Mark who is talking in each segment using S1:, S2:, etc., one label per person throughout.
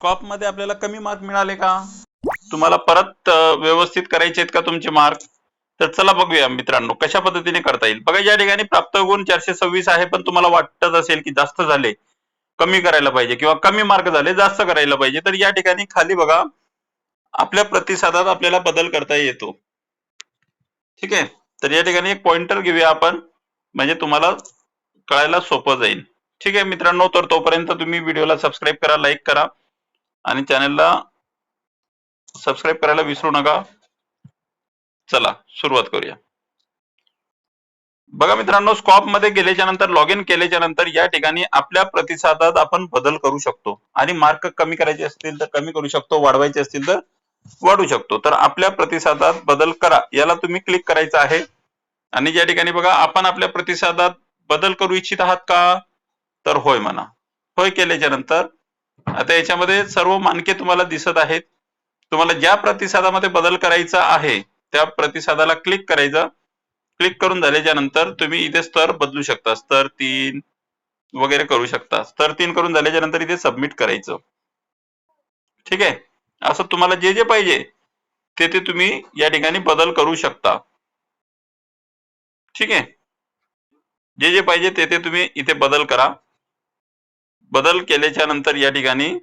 S1: कॉपमध्ये आपल्याला कमी मार्क मिळाले का? तुम्हाला परत व्यवस्थित करायचे आहेत का तुमचे मार्क? तर चला बघूया मित्रांनो कशा पद्धतीने करता येईल. बघा या ठिकाणी प्राप्त गुण चारशे सव्वीस आहे पण तुम्हाला वाटत असेल की जास्त झाले. कमी करायला पाहिजे किंवा कमी मार्क झाले जास्त करायला पाहिजे. तर या ठिकाणी खाली बघा आपल्या प्रतिसादात आपल्याला बदल करता येतो. ठीक आहे? तर या ठिकाणी एक पॉइंटर घेऊया आपण. म्हणजे तुम्हाला कळायला सोपं जाईल. ठीक आहे मित्रांनो तर तोपर्यंत तुम्ही व्हिडिओला सबस्क्राईब करा लाईक करा. आणि चॅनलला सबस्क्राईब करायला विसरू नका. चला सुरुवात करूया. बघा मित्रांनो स्कॉपमध्ये गेल्याच्यानंतर लॉग इन केल्याच्यानंतर या ठिकाणी आपल्या प्रतिसादात आपण बदल करू शकतो. आणि मार्क कमी करायचे असतील तर कमी करू शकतो वाढवायचे असतील तर वाढू शकतो. तर आपल्या प्रतिसादात बदल करा. याला तुम्ही क्लिक करायचं आहे. आणि या ठिकाणी बघा आपण आपल्या प्रतिसादात बदल करू इच्छित आहात का? तर होय म्हणा. होय केल्याच्यानंतर आता याच्यामध्ये सर्व मानके तुम्हाला दिसत आहेत. तुम्हाला ज्या प्रतिसादामध्ये बदल करायचा आहे त्या प्रतिसादाला क्लिक करायचं. क्लिक करून झाल्याच्यानंतर तुम्ही इथे स्तर बदलू शकता. स्तर तीन वगैरे करू शकता. स्तर तीन करून झाल्याच्यानंतर इथे सबमिट करायचं. ठीक आहे? असं तुम्हाला जे जे पाहिजे ते ते तुम्ही या ठिकाणी बदल करू शकता. ठीक आहे? जे जे पाहिजे ते ते तुम्ही इथे बदल करा. बदल केल्याच्यानंतर या ठिकाणी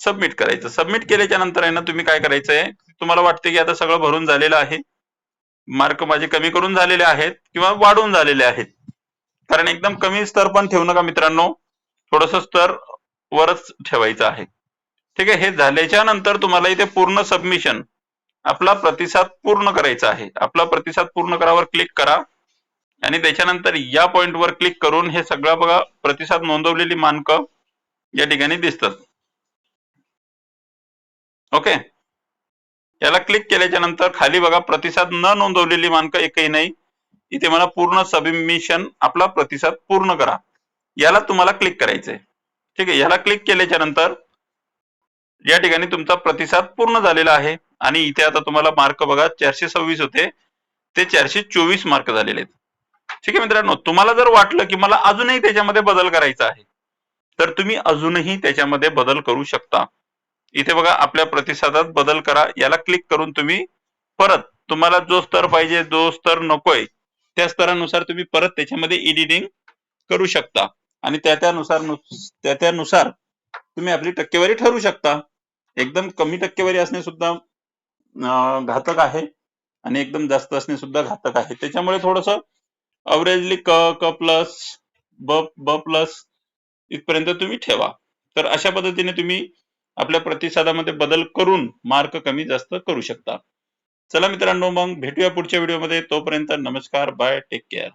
S1: सबमिट करायचं. सबमिट केल्याच्यानंतर आहे ना तुम्ही काय करायचंय? तुम्हाला वाटते की आता सगळं भरून झालेलं आहे. मार्क माझे कमी करून झालेले आहेत किंवा वाढून झालेले आहेत. कारण एकदम कमी स्तर पण ठेवू नका मित्रांनो. थोडस स्तर वरच ठेवायचं आहे. ठीक आहे? हे झाल्याच्यानंतर तुम्हाला इथे पूर्ण सबमिशन आपला प्रतिसाद पूर्ण करायचा आहे. आपला प्रतिसाद पूर्ण करावर क्लिक करा. आणि त्याच्यानंतर या पॉईंटवर क्लिक करून हे सगळं बघा प्रतिसाद नोंदवलेली मानक या ठिकाणी दिसतात. ओके याला क्लिक केल्याच्यानंतर खाली बघा प्रतिसाद न नोंदवलेली मानक एकही नाही. इथे मला पूर्ण सबमिशन आपला प्रतिसाद पूर्ण करा. याला तुम्हाला क्लिक करायचंय. ठीक आहे? याला क्लिक केल्याच्यानंतर या ठिकाणी तुमचा प्रतिसाद पूर्ण झालेला आहे. आणि इथे आता तुम्हाला मार्क बघा चारशे सव्वीस होते. ते चारशे चोवीस मार्क झालेले आहेत. ठीक आहे मित्रांनो तुम्हाला जर वाटलं की मला अजूनही त्याच्यामध्ये बदल करायचा आहे तर तुम्ही अजूनही त्याच्यामध्ये बदल करू शकता. इथे बघा आपल्या प्रतिसादात बदल करा याला क्लिक करून तुम्ही परत तुम्हाला जो स्तर पाहिजे जो स्तर नकोय त्या स्तरानुसार तुम्ही परत त्याच्यामध्ये एडिटिंग करू शकता. आणि त्या त्यानुसार त्या त्यानुसार तुम्ही आपली टक्केवारी ठरवू शकता. एकदम कमी टक्केवारी असणे सुद्धा घातक आहे. आणि एकदम जास्त असणे सुद्धा घातक आहे. त्याच्यामुळे थोडस अवरेजली क क प्लस ब ब प्लस इथपर्यंत तुम्ही ठेवा. तर अशा पद्धतीने तुम्ही आपल्या प्रतिसादामध्ये बदल करून मार्क कमी जास्त करू शकता. चला मित्रांनो मग भेटूया पुढच्या व्हिडिओमध्ये तोपर्यंत नमस्कार बाय टेक केअर